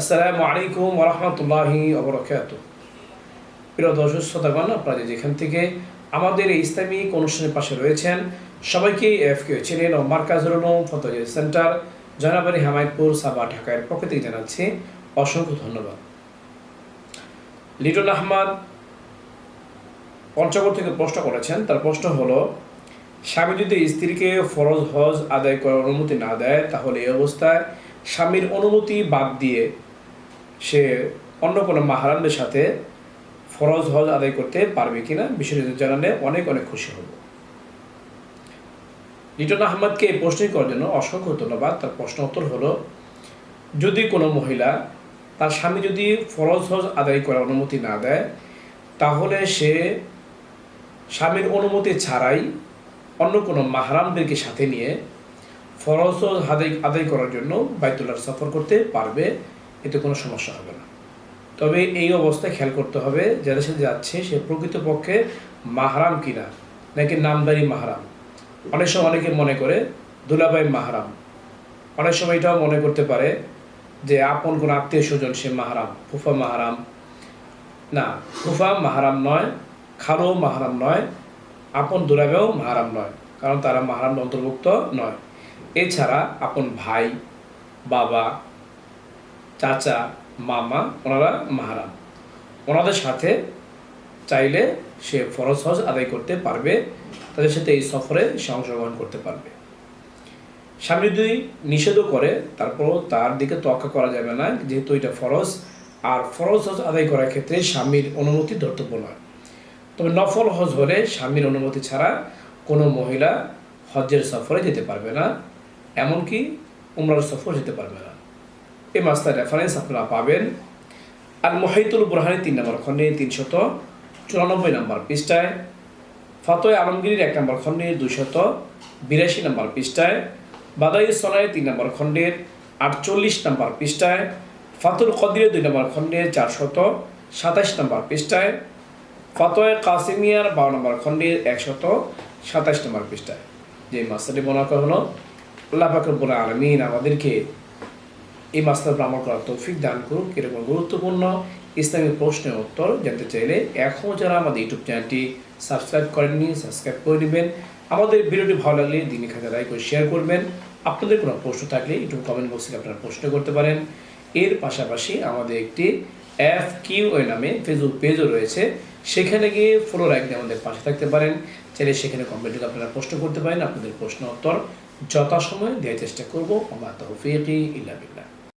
আসসালামু আলাইকুম ওরহমতুল্লাহি অবরকাত প্রিয় দর্শক শ্রোতাগণ, আপনারা যেখান থেকে আমাদের এই ইসলামিক অনুষ্ঠানের পাশে রয়েছেন, সবাইকে এফ কে চ্যানেল ও মার্কাজুল সেন্টার, জয়নাবাড়ি হামায়তপুর, সাবা ঢাকার পক্ষ থেকে জানাচ্ছি অসংখ্য ধন্যবাদ। লিটন আহমদ পঞ্চগড় থেকে প্রশ্ন করেছেন, তার প্রশ্ন হলো, স্বামী যদি স্ত্রীকে ফরজ হজ আদায় করার অনুমতি না দেয়, তাহলে এই অবস্থায় স্বামীর অনুমতি বাদ দিয়ে সে অন্য কোনো মাহারামদের সাথে ফরজ হজ আদায় করতে পারবে কিনা বিষয়টি জানালে অনেক অনেক খুশি হব। লিটন আহমদকে এই প্রশ্নই করার জন্য অসংখ্য ধন্যবাদ। তার প্রশ্ন উত্তর হলো, যদি কোনো মহিলা তার স্বামী যদি ফরজ হজ আদায় করার অনুমতি না দেয়, তাহলে সে স্বামীর অনুমতি ছাড়াই অন্য কোনো মাহারামদেরকে সাথে নিয়ে ফরজ আদায় আদায় করার জন্য বাইতুল্লাহ সফর করতে পারবে। এতে কোনো সমস্যা হবে না। তবে এই অবস্থায় খেয়াল করতে হবে যাদের সাথে যাচ্ছে, সে প্রকৃতপক্ষে মাহারাম কিনা, নাকি নামদারি মাহারাম। অনেক সময় অনেকে মনে করে দুলাভাই মাহারাম। অনেক সময় এটাও মনে করতে পারে যে আপন কোনো আত্মীয় স্বজন সে মাহারাম, ফুফা মাহারাম। না, ফুফা মাহারাম নয় খালো মাহারাম নয়, আপন দুলাভাইও মাহারাম নয়, কারণ তারা মাহারাম অন্তর্ভুক্ত নয়। এছাড়া আপন ভাই, বাবা চাচা, মামা, ওনারা মাহারাম। ওনাদের সাথে চাইলে সে ফরজ হজ আদায় করতে পারবে, তাদের সাথে এই সফরে সে অংশগ্রহণ করতে পারবে। স্বামী যদি নিষেধও করে, তারপরও তার দিকে তোয়াক্কা করা যাবে না, যেহেতু এটা ফরজ। আর ফরজ হজ আদায় করার ক্ষেত্রে স্বামীর অনুমতি ধর্তব্য নয়। তবে নফল হজ হলে স্বামীর অনুমতি ছাড়া কোনো মহিলা হজ্জের সফরে যেতে পারবে না, এমনকি উমরার সফর যেতে পারবে না। এই মাস্টার রেফারেন্স আপনারা পাবেন। আর মহিতুল বুরহানি তিন নম্বর খণ্ডে তিনশত চুরানব্বই নম্বর পৃষ্ঠায়। ফতোয় আলমগীর এক নম্বর খণ্ডে দুশত বিরাশি নম্বর পৃষ্ঠায়। বাদাই সনায় তিন নম্বর খণ্ডের আটচল্লিশ নম্বর পৃষ্ঠায়। ফাতুল কদিরে দুই নম্বর খণ্ডের চারশত সাতাশ নম্বর পৃষ্ঠায়। ফতোয় কাসিমিয়ার বারো নম্বর খণ্ডের একশত সাতাশ নম্বর পৃষ্ঠায়। যে মাস্টারটি মনে করা হলো, আল্লাহ ফাকরবুল আলমিন আমাদেরকে এই মাস্টার আমল করার তৌফিক দান করুক, এরকম গুরুত্বপূর্ণ ইসলামিক প্রশ্নের উত্তর জানতে চাইলে এখনও যারা আমাদের ইউটিউব চ্যানেলটি সাবস্ক্রাইব করেননি, সাবস্ক্রাইব করে নেবেন। আমাদের ভিডিওটি ভালো লাগলে দিনী খাতে লাইক করে শেয়ার করবেন। আপনাদের কোনো প্রশ্ন থাকলে ইউটিউব কমেন্ট বক্সে আপনারা প্রশ্ন করতে পারেন। এর পাশাপাশি আমাদের একটি এফ কিউ ওই নামে ফেসবুক পেজও রয়েছে। সেখানে গিয়ে ফলো রাখলে আমাদের পাশে থাকতে পারেন। চাইলে সেখানে কমেন্টে আপনারা প্রশ্ন করতে পারেন। আপনাদের প্রশ্ন উত্তর যথাসময়ে দেওয়ার চেষ্টা করব। আমার তৌফিকি ইল্লা বিল্লাহ।